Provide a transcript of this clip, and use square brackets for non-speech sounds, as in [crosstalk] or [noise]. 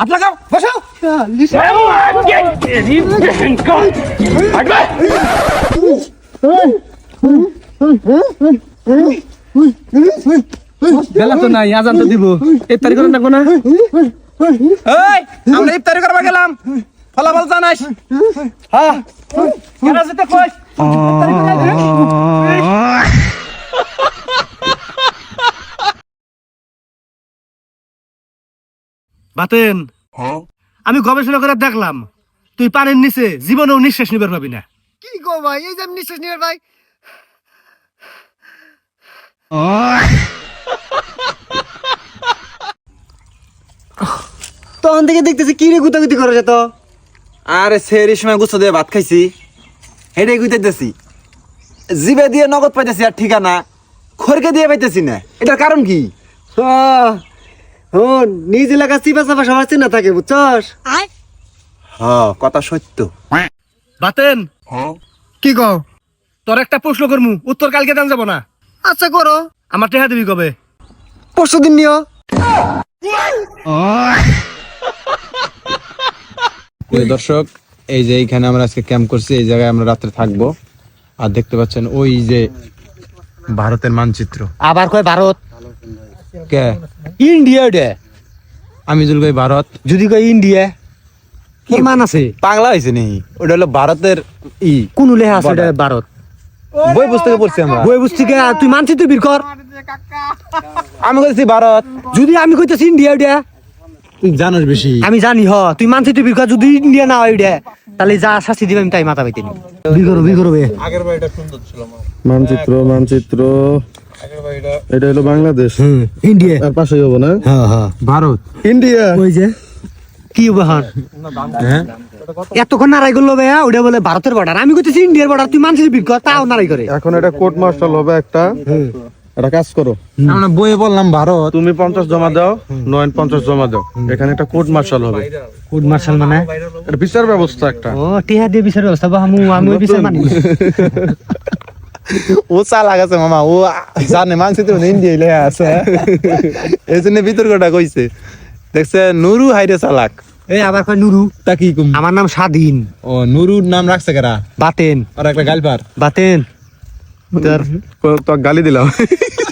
হাত লাগাও বসো। বেলা তো নাই, আজান তো দিব। ইফতারি করে রাখব না এই ইফতারি করবা গেলাম। ফলাফল জানাইস। হ্যাঁ। কেন ইফতারি করে আইবি? বাতেন। আমি গবেষণা করে দেখলাম তুই পানির নিচে জীবনেও নিঃশ্বাস নিবার পাবি না। কি গো ভাই এই যে আমি নিঃশ্বাস নিয়ে ভাই। তখন থেকে দেখতেছি কি রে গুতাগুতি করে যেত আরে সেরি সময় গুছো দিয়ে ভাত খাইছি। হেডে গুইতেছি জিবে দিয়ে নগদ পাইতেছি আর ঠিকানা। খড়কে দিয়ে পাইতেছি না। এটার কারণ কি? হন নিজ এলাকা চিপা চাপা সবার চিন্তা থাকে বুঝছস? হ কথা সত্য। বাতেন কি কও? তোর একটা প্রশ্ন করমু উত্তর কালকে দাম যাব না? আচ্ছা করো। আমার টেহা দিবি কবে? পরশু দিন নিও। প্রিয় দর্শক এই যে এইখানে আমরা আজকে ক্যাম্প করছি এই জায়গায় আমরা রাত্রে থাকব। আর দেখতে পাচ্ছেন ওই যে ভারতের মানচিত্র। আবার কয় ভারত? কে? ইন্ডিয়া ডে আমি যদি কই ভারত যদি কয় ইন্ডিয়া কি? মান আছে। পাগলা হয়েছে নি? ওটা হলো ভারতের ই কোন লেখা আছে এটা ভারত? বই পুস্তকে পড়ছি আমরা। বই তুই মানছি তুই বীর কর। আমি কইছি ভারত। যদি আমি কইতেছি ইন্ডিয়া ডে তুই জানোস বেশি। আমি জানি হ তুই মানছি তুই বীর কর। যদি ইন্ডিয়া না হয় ডে তাহলে যা শাস্তি দিবে আমি তাই মাথা পাইতে নি। বি করো বি করো বে। মানচিত্র মানচিত্র। এটা হলো বাংলাদেশ। ইন্ডিয়া। আর পাশে হব না? হ্যাঁ হ্যাঁ ভারত। ইন্ডিয়া। ওই যে কি হান হ্যাঁ। এতক্ষণ নারাই করল ভাইয়া ওটা বলে ভারতের বর্ডার আমি কইতেছি ইন্ডিয়ার বর্ডার তুই বীর কর তাও নারাই করে। এখন এটা কোর্ট মার্শাল হবে একটা। একটা কাজ করো। আমরা বইয়ে বললাম ভারত। তুমি পঞ্চাশ জমা দাও নয়ন পঞ্চাশ জমা দাও। এখানে একটা কোর্ট মার্শাল হবে। কুড মার্শাল মানে? এটা বিচার ব্যবস্থা একটা। ও টিহা দিয়ে বিচার ব্যবস্থা বা আমি আমি বিচার মানি। [laughs] ও চালাক আছে মামা। ও জানে মানচিত্র ইন্ডিয়া লেখা আছে [laughs] এই জন্য বিতর্কটা কইছে। দেখছে নুরু হাইরে চালাক। এই আবার কয় নুরু? তা কি কম? আমার নাম স্বাধীন। ও নুরুর নাম রাখছে কারা? বাতেন। আর একটা গালপার বাতেন। তোর তো গালি দিলাম। [laughs]